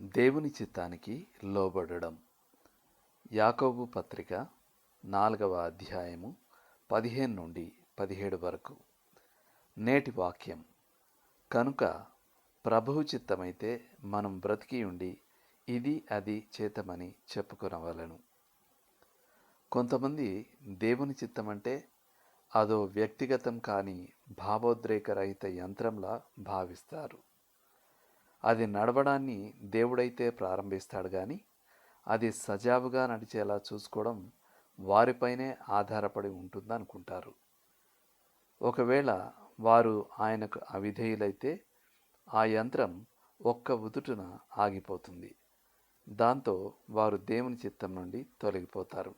దేవుని చిత్తానికి లోబడడం. యాకోబు పత్రిక నాలుగవ అధ్యాయము పదిహేను నుండి పదిహేడు వరకు. నేటి వాక్యం. కనుక ప్రభువు చిత్తమైతే మనం బ్రతికి ఉండి ఇది అది చేతమని చెప్పుకునవలను. కొంతమంది దేవుని చిత్తం అంటే అదో వ్యక్తిగతం కాని భావోద్రేకరహిత యంత్రంలా భావిస్తారు. అది నడవడాన్ని దేవుడైతే ప్రారంభిస్తాడు కానీ అది సజావుగా నడిచేలా చూసుకోవడం వారిపైనే ఆధారపడి ఉంటుందనుకుంటారు. ఒకవేళ వారు ఆయనకు అవిధేయులైతే ఆ యంత్రం ఒక్క ఉదుటున ఆగిపోతుంది. దాంతో వారు దేవుని చిత్తం నుండి తొలగిపోతారు.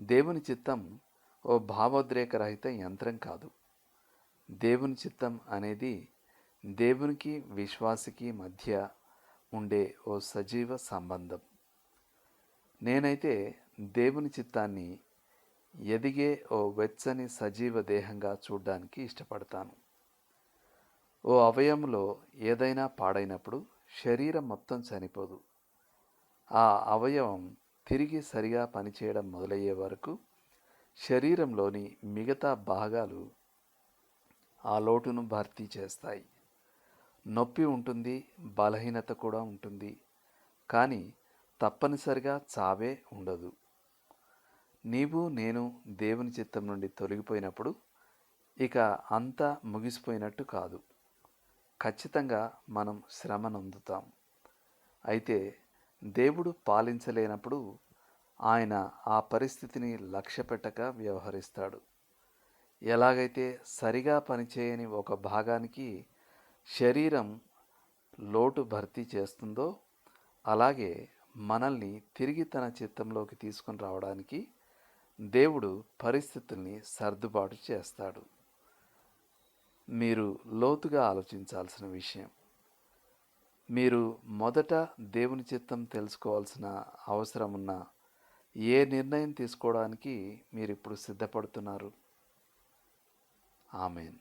దేవుని చిత్తం ఓ భావోద్రేకరహిత యంత్రం కాదు. దేవుని చిత్తం అనేది దేవునికి విశ్వాసికి మధ్య ఉండే ఓ సజీవ సంబంధం. నేనైతే దేవుని చిత్తాన్ని ఎదిగే ఓ వెచ్చని సజీవ దేహంగా చూడ్డానికి ఇష్టపడతాను. ఓ అవయవంలో ఏదైనా పాడైనప్పుడు శరీరం మొత్తం చనిపోదు. ఆ అవయవం తిరిగి సరిగా పనిచేయడం మొదలయ్యే వరకు శరీరంలోని మిగతా భాగాలు ఆ లోటును భర్తీ చేస్తాయి. నొప్పి ఉంటుంది బలహీనత కూడా ఉంటుంది. కానీ తప్పనిసరిగా చావే ఉండదు. నీవు నేను దేవుని చిత్తం నుండి తొలగిపోయినప్పుడు ఇక అంతా ముగిసిపోయినట్టు కాదు. ఖచ్చితంగా మనం శ్రమ నొందుతాం. అయితే దేవుడు పాలించలేనప్పుడు ఆయన ఆ పరిస్థితిని లక్ష్యపెట్టక వ్యవహరిస్తాడు. ఎలాగైతే సరిగా పనిచేయని ఒక భాగానికి శరీరం లోటు భర్తీ చేస్తుందో అలాగే మనల్ని తిరిగి తన చిత్తంలోకి తీసుకుని రావడానికి దేవుడు పరిస్థితుల్ని సర్దుబాటు చేస్తాడు. మీరు లోతుగా ఆలోచించాల్సిన విషయం. మీరు మొదట దేవుని చిత్తం తెలుసుకోవాల్సిన అవసరం ఉన్న ఏ నిర్ణయం తీసుకోవడానికి మీరు ఇప్పుడు సిద్ధపడుతున్నారు. ఆమెన్.